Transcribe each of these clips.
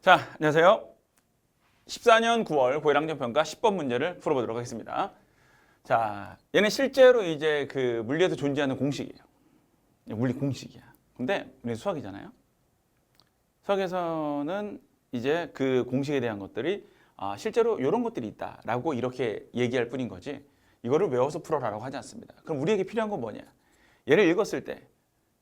자, 안녕하세요. 14년 9월 고일항전 평가 10번 문제를 풀어보도록 하겠습니다. 자, 얘는 실제로 이제 그 물리에서 존재하는 공식이에요. 물리 공식이야. 근데 우리 수학이잖아요. 수학에서는 이제 그 공식에 대한 것들이 아, 실제로 이런 것들이 있다라고 이렇게 얘기할 뿐인 거지. 이거를 외워서 풀어라라고 하지 않습니다. 그럼 우리에게 필요한 건 뭐냐? 얘를 읽었을 때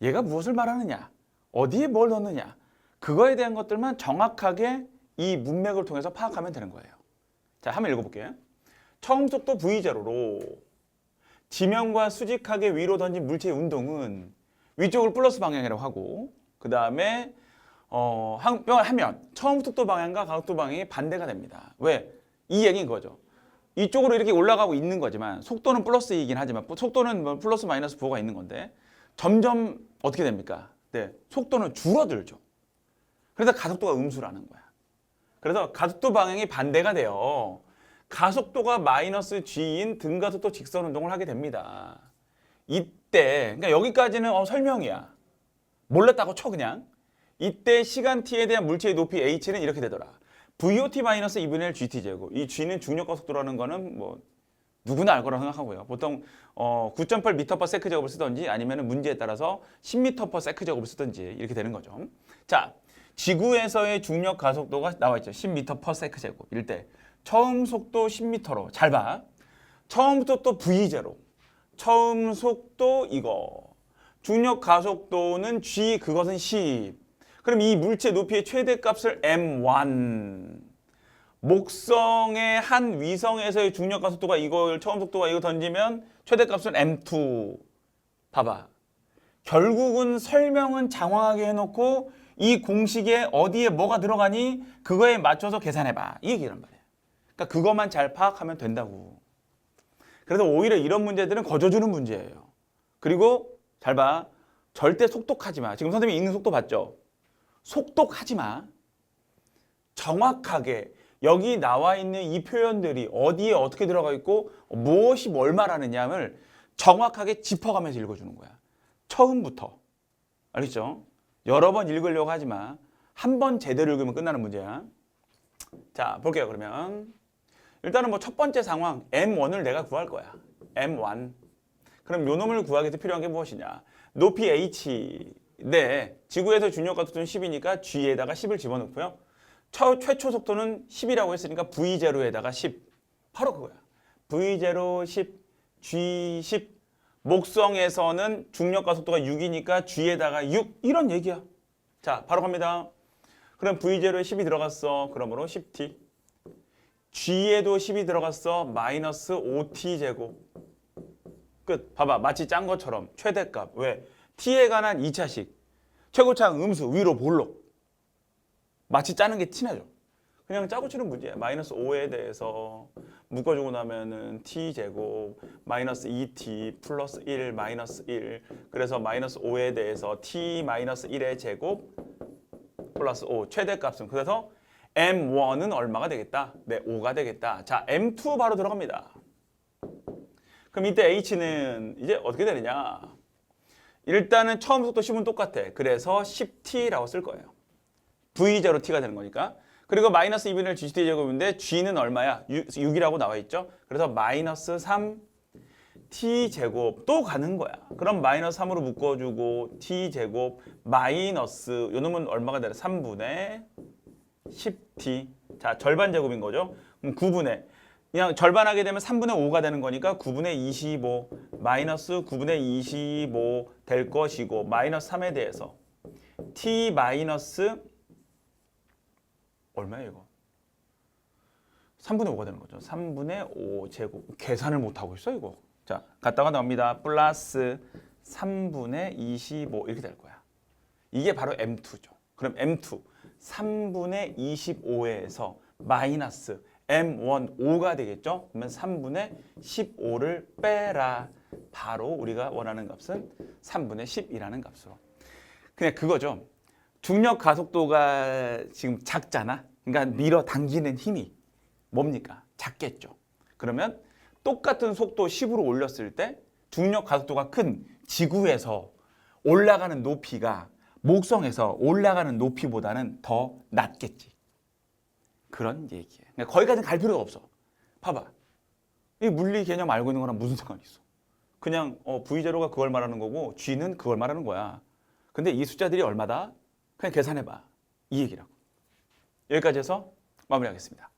얘가 무엇을 말하느냐? 어디에 뭘 넣느냐? 그거에 대한 것들만 정확하게 이 문맥을 통해서 파악하면 되는 거예요. 자, 한번 읽어볼게요. 처음 속도 v0로 지면과 수직하게 위로 던진 물체의 운동은 위쪽을 플러스 방향이라고 하고 그 다음에 어, 한, 하면 처음 속도 방향과 가속도 방향이 반대가 됩니다. 왜? 이 얘기인 거죠. 이쪽으로 이렇게 올라가고 있는 거지만 속도는 플러스이긴 하지만 속도는 뭐 플러스 마이너스 부호가 있는 건데 점점 어떻게 됩니까? 네, 속도는 줄어들죠. 그래서 가속도가 음수라는 거야. 그래서 가속도 방향이 반대가 돼요. 가속도가 마이너스 g인 등가속도 직선 운동을 하게 됩니다. 이때 그러니까 여기까지는 어, 설명이야. 몰랐다고 쳐 그냥. 이때 시간 t에 대한 물체의 높이 h는 이렇게 되더라. VOT 마이너스 2분의 1 GT 제곱. 이 g는 중력 가속도라는 거는 뭐 누구나 알 거라고 생각하고요. 보통 어, 9.8m/s 세크 제곱을 쓰든지 아니면 문제에 따라서 10m/s 세크 제곱을 쓰든지 이렇게 되는 거죠. 자, 지구에서의 중력 가속도가 나와 있죠. 10m/s 제곱. 일 때 처음 속도 10m로 잘 봐. 처음부터 또 V0. 처음 속도 이거. 중력 가속도는 g 그것은 10. 그럼 이 물체 높이의 최대 값을 m1. 목성의 한 위성에서의 중력 가속도가 이걸 처음 속도가 이거 던지면 최대 값은 m2. 봐봐. 결국은 설명은 장황하게 해놓고 이 공식에 어디에 뭐가 들어가니 그거에 맞춰서 계산해봐. 이 얘기란 말이야. 그러니까 그것만 잘 파악하면 된다고. 그래서 오히려 이런 문제들은 거저주는 문제예요. 그리고 잘 봐. 절대 속독하지 마. 지금 선생님이 읽는 속도 봤죠? 속독하지 마. 정확하게 여기 나와 있는 이 표현들이 어디에 어떻게 들어가 있고 무엇이 뭘 말하느냐를 정확하게 짚어가면서 읽어주는 거야. 처음부터. 알겠죠? 여러 번 읽으려고 하지 마. 한 번 제대로 읽으면 끝나는 문제야. 자, 볼게요, 그러면. 일단은 뭐 첫 번째 상황, M1을 내가 구할 거야. M1. 그럼 요 놈을 구하기 위해서 필요한 게 무엇이냐? 높이 H. 네, 지구에서 중력 가속도는 10이니까 G에다가 10을 집어넣고요. 처, 최초 속도는 10이라고 했으니까 V0에다가 10. 바로 그거야. V0 10, G 10. 목성에서는 중력 가속도가 6이니까 G에다가 6 이런 얘기야. 자, 바로 갑니다. 그럼 V0에 10이 들어갔어. 그러므로 10T. G에도 10이 들어갔어. 마이너스 5T 제곱. 끝. 봐봐. 마치 짠 것처럼 최대값. 왜? T에 관한 2차식. 최고차항 음수 위로 볼록. 마치 짜는 게 티나죠. 그냥 짜고 치는 문제야. 마이너스 5에 대해서 묶어주고 나면은 t 제곱 마이너스 2t 플러스 1 마이너스 1 그래서 마이너스 5에 대해서 t 마이너스 1의 제곱 플러스 5 최대값은 그래서 m1은 얼마가 되겠다? 네, 5가 되겠다. 자, m2 바로 들어갑니다. 그럼 이때 h는 이제 어떻게 되느냐? 일단은 처음 속도 10은 똑같아. 그래서 10t라고 쓸 거예요. V0 t가 되는 거니까. 그리고 마이너스 2분의 1 GT 제곱인데 G는 얼마야? 6, 6이라고 나와 있죠. 그래서 마이너스 3 T 제곱 또 가는 거야. 그럼 마이너스 3으로 묶어주고 T 제곱 마이너스 요 놈은 얼마가 되나? 3분의 10T. 자 절반 제곱인 거죠. 그럼 9분의 그냥 절반하게 되면 3분의 5가 되는 거니까 9분의 25 마이너스 9분의 25 될 것이고 마이너스 3에 대해서 T 마이너스 얼마예요 이거? 3분의 5가 되는 거죠. 3분의 5 제곱. 계산을 못 하고 있어 이거. 자, 갔다가 나옵니다. 플러스 3분의 25 이렇게 될 거야. 이게 바로 M2죠. 그럼 M2 3분의 25에서 마이너스 M1 5가 되겠죠? 그러면 3분의 15를 빼라. 바로 우리가 원하는 값은 3분의 10이라는 값으로. 그냥 그거죠. 중력 가속도가 지금 작잖아. 그러니까 밀어 당기는 힘이 뭡니까? 작겠죠. 그러면 똑같은 속도 10으로 올렸을 때 중력 가속도가 큰 지구에서 올라가는 높이가 목성에서 올라가는 높이보다는 더 낮겠지. 그런 얘기예요. 그러니까 거기까지 갈 필요가 없어. 봐봐. 이 물리 개념 알고 있는 거랑 무슨 상관이 있어? 그냥 어, V0가 그걸 말하는 거고 G는 그걸 말하는 거야. 근데 이 숫자들이 얼마다? 그냥 계산해봐. 이 얘기라고. 여기까지 해서 마무리하겠습니다.